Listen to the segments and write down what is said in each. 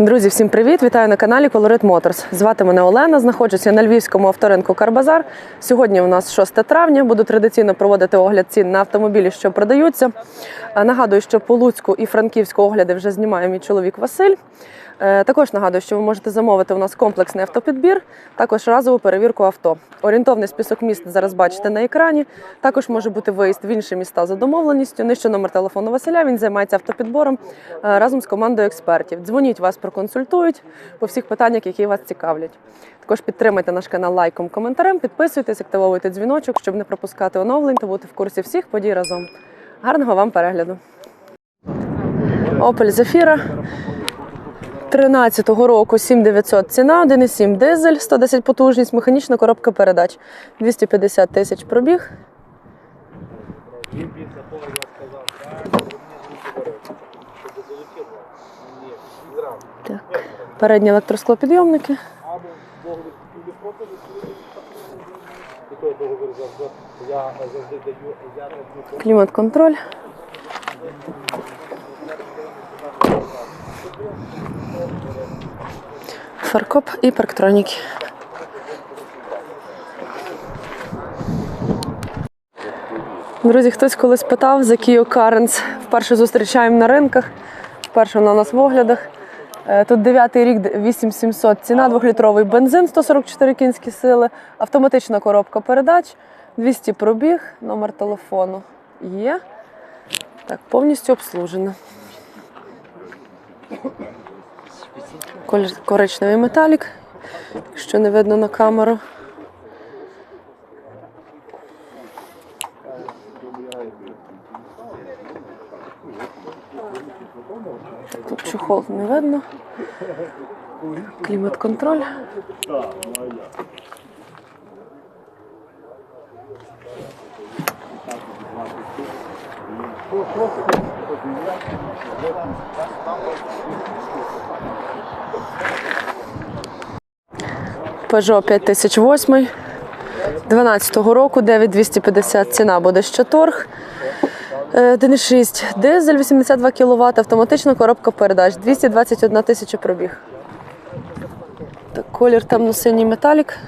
Друзі, всім привіт! Вітаю на каналі Colorit Motors. Звати мене Олена. Знаходжуся на львівському авторинку Карбазар. Сьогодні у нас 6 травня. Буду традиційно проводити огляд цін на автомобілі, що продаються. Нагадую, що по Луцьку і Франківську огляди вже знімає мій чоловік Василь. Е, Також нагадую, що ви можете замовити у нас комплексний автопідбір, також разову перевірку авто. Орієнтовний список міст зараз бачите на екрані. Також може бути виїзд в інші міста за домовленістю. Нижче номер телефону Василя. Він займається автопідбором е, разом з командою експертів. Дзвоніть, вас проконсультують по всіх питаннях, які вас цікавлять. Також підтримайте наш канал лайком, коментарем, підписуйтесь, активовуйте дзвіночок, щоб не пропускати оновлень та бути в курсі всіх подій разом. Гарного вам перегляду! Opel Zafira 13-го року 7900 ціна, 1,7 дизель, 110 потужність, механічна коробка передач, 250 тисяч пробіг. Так. Передні електросклопідйомники. Клімат-контроль. Фаркоп і парктроніки. Друзі, хтось колись питав за Kia Carens. Вперше зустрічаємо на ринках. Вперше вона у нас в оглядах. Е, Тут 9 рік 8700 ціна, 2-літровий бензин, 144 кінські сили, автоматична коробка передач, 200 пробіг, номер телефону є. Так, повністю обслужена. Коричневий металік, якщо не видно на камеру. Тут чохол не видно. Клімат-контроль. Peugeot 5008 12-го року, 9250 ціна буде ще торг. Е, 1,6 дизель, 82 кВт, автоматична коробка передач, 221 тисяча пробіг. Так, колір темно-синій металік.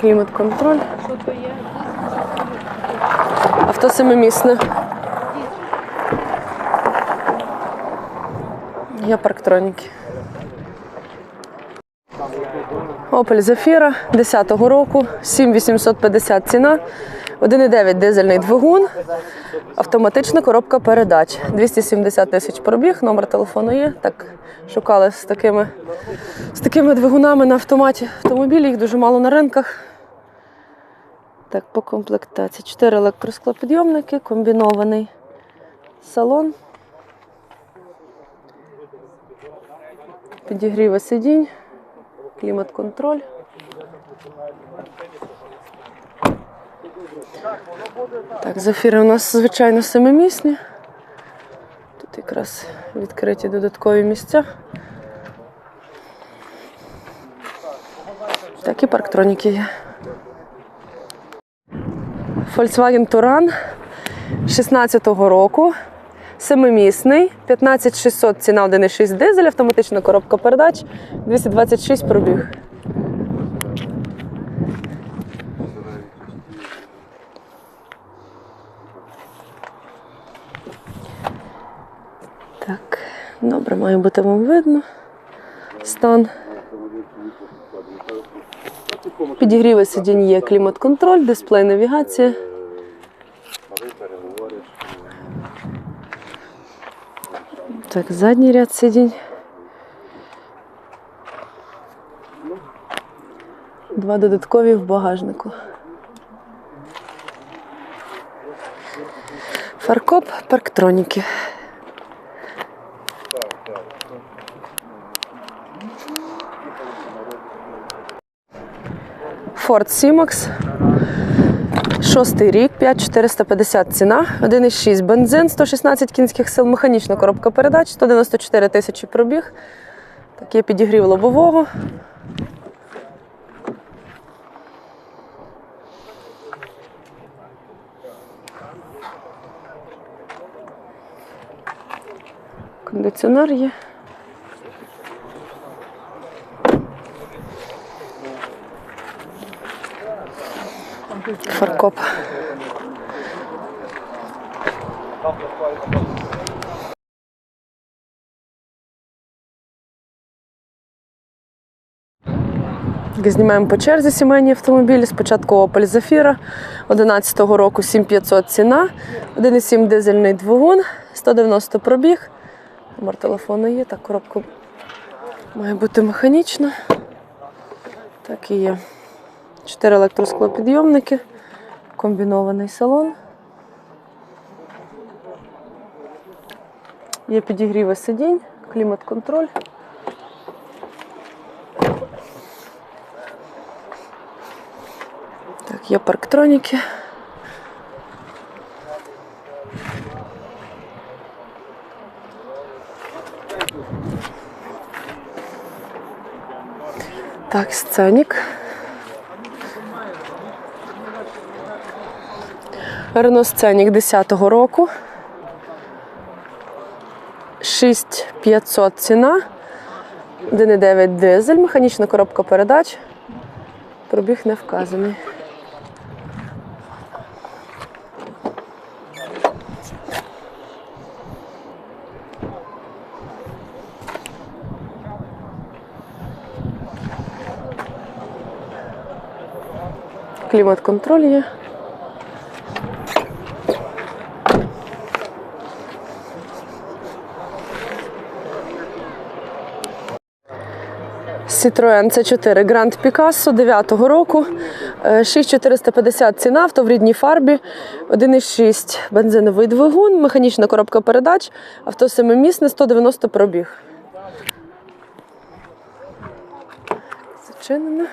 Клімат-контроль. Авто семимісне. Є парктроніки. Opel Zafira 10-го року, 7850 ціна, 1,9 дизельний двигун, автоматична коробка передач, 270 тисяч пробіг, номер телефону є. Так, шукали з такими, з такими двигунами на автоматі автомобілі, їх дуже мало на ринках. Так, по комплектації. 4 електросклопідйомники, комбінований салон. Підігріви сидінь, клімат-контроль. Так, зафіри у нас, звичайно, семимісні. Тут якраз відкриті додаткові місця. Так, і парктроніки є. Volkswagen Touran 16-го року. Семимісний, 15600 ціна 1,6 дизель, автоматична коробка передач, 226 пробіг. Так, добре, має бути вам видно. Стан. Підігріви сидінь є клімат-контроль, дисплей навігація. Так, задній ряд сидінь. Два додаткові в багажнику. Фаркоп, парктроніки. Ford Simax. Шостий рік, 5450 ціна, 1,6 бензин, 116 кінських сил, механічна коробка передач, 194 тисячі пробіг. Такий підігрів лобового. Кондиціонер є. Фаркоп. Знімаємо по черзі сімейні автомобілі. Спочатку Opel Zafira 11-го року 7500 ціна, 1,7 дизельний двигун, 190 пробіг. Номер телефону є, так коробка має бути механічна. Так і є. Чотири електросклопідйомники, комбінований салон. Є підігріви сидінь, клімат-контроль. Так, є парктроніки. Так, сценік. Рено Сценік 10-го року. 6500 ціна. 1,9 дизель, механічна коробка передач. Пробіг не вказаний. Клімат-контроль є. Citroen C4 Grand Picasso 9-го року. Е, 6450 ціна, авто в рідній фарбі, 1,6 бензиновий двигун, механічна коробка передач, авто семимісне, 190 пробіг. Зачинено.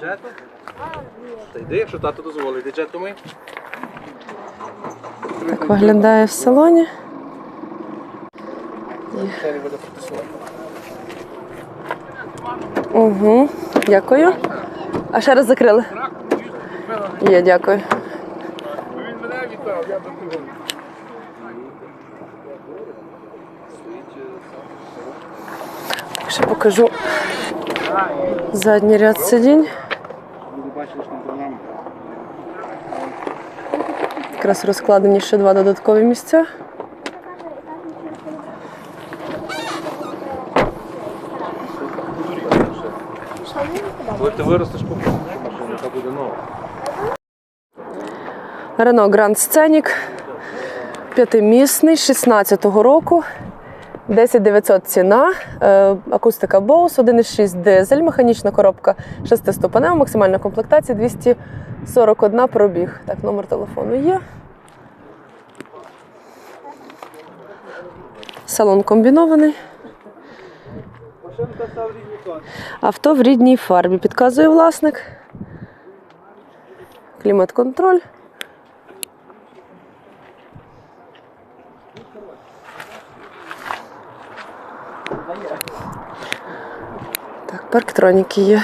Джето? Та йди, якщо тато дозволить, джето ми. Так виглядає в салоні. Ще не буде фотосувати. Угу. Дякую. А ще раз закрили? Є, дякую. Він мене вітав, я до того. Ще покажу задній ряд сидінь. Якраз розкладені ще два додаткові місця. Коли ти виростеш, купиш буде нова. Renault Grand Scenic. П'ятимісний, 16-го року. 10900 ціна, е, акустика Bose, 1,6 дизель, механічна коробка 6-ступенева, максимальна комплектація 241 пробіг. Так, номер телефону є. Салон комбінований. Авто в рідній фарбі. Підказує власник. Клімат-контроль. Так, парктроніки є.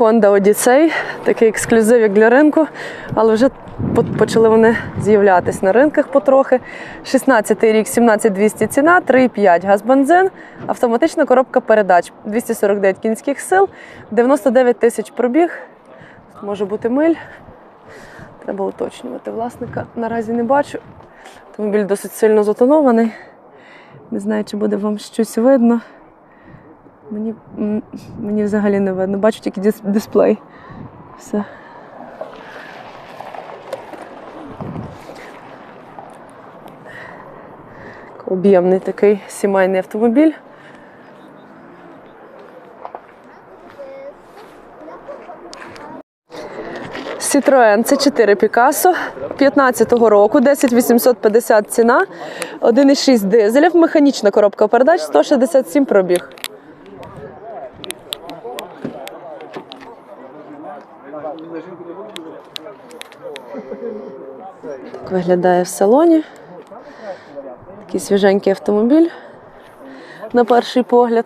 Honda Odyssey, такий ексклюзив як для ринку, але вже почали вони з'являтись на ринках потрохи. 16 рік, 17200 ціна, 3,5 газ бензин, автоматична коробка передач, 249 кінських сил, 99 тисяч пробіг. Може бути миль. Треба уточнювати власника. Наразі не бачу. Автомобіль досить сильно затонований. Не знаю, чи буде вам щось видно. Мені, мені взагалі не видно. Бачу тільки дисплей. Все. Об'ємний такий сімейний автомобіль. Citroen C4 Picasso 15-го року, 10850 ціна, 1,6 дизелів, механічна коробка передач, 167 пробіг. Так виглядає в салоні. Такий свіженький автомобіль на перший погляд.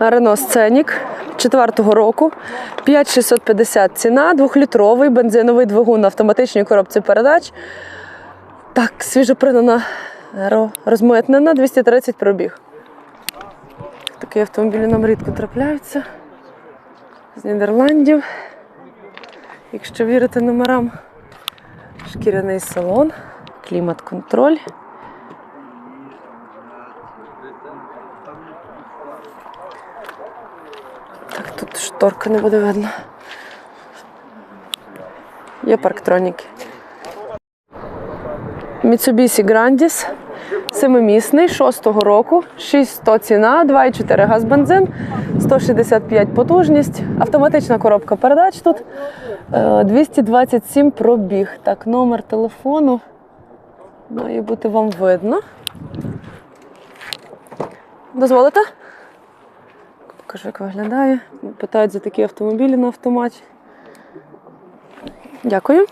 Рено Сценік четвертого року. 5650 ціна, двохлітровий бензиновий двигун на автоматичній коробці передач. Так, свіжопринена ро- розмитнена, 230 пробіг. Такі автомобілі нам рідко трапляються. З Нідерландів. Якщо вірити номерам, шкіряний салон, клімат-контроль. Так, тут шторка не буде видно. Є парктроніки. Mitsubishi Grandis. Семимісний, шостого року, 6100 ціна, 2,4 газ бензин, 165 потужність, автоматична коробка передач тут, е, 227 пробіг. Так, номер телефону має бути вам видно. Дозволите? Покажу, як виглядає. Питають за такі автомобілі на автоматі. Дякую.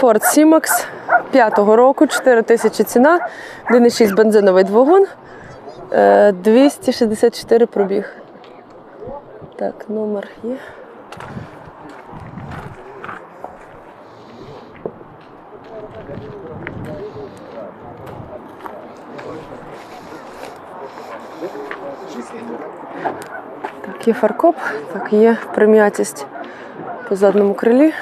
Ford Сімакс 5-го року, 4 тисячі ціна, 1,6 бензиновий двигун, е, 264 пробіг. Так, номер є. Так, є фаркоп, так, є прим'ятість по задньому крилі.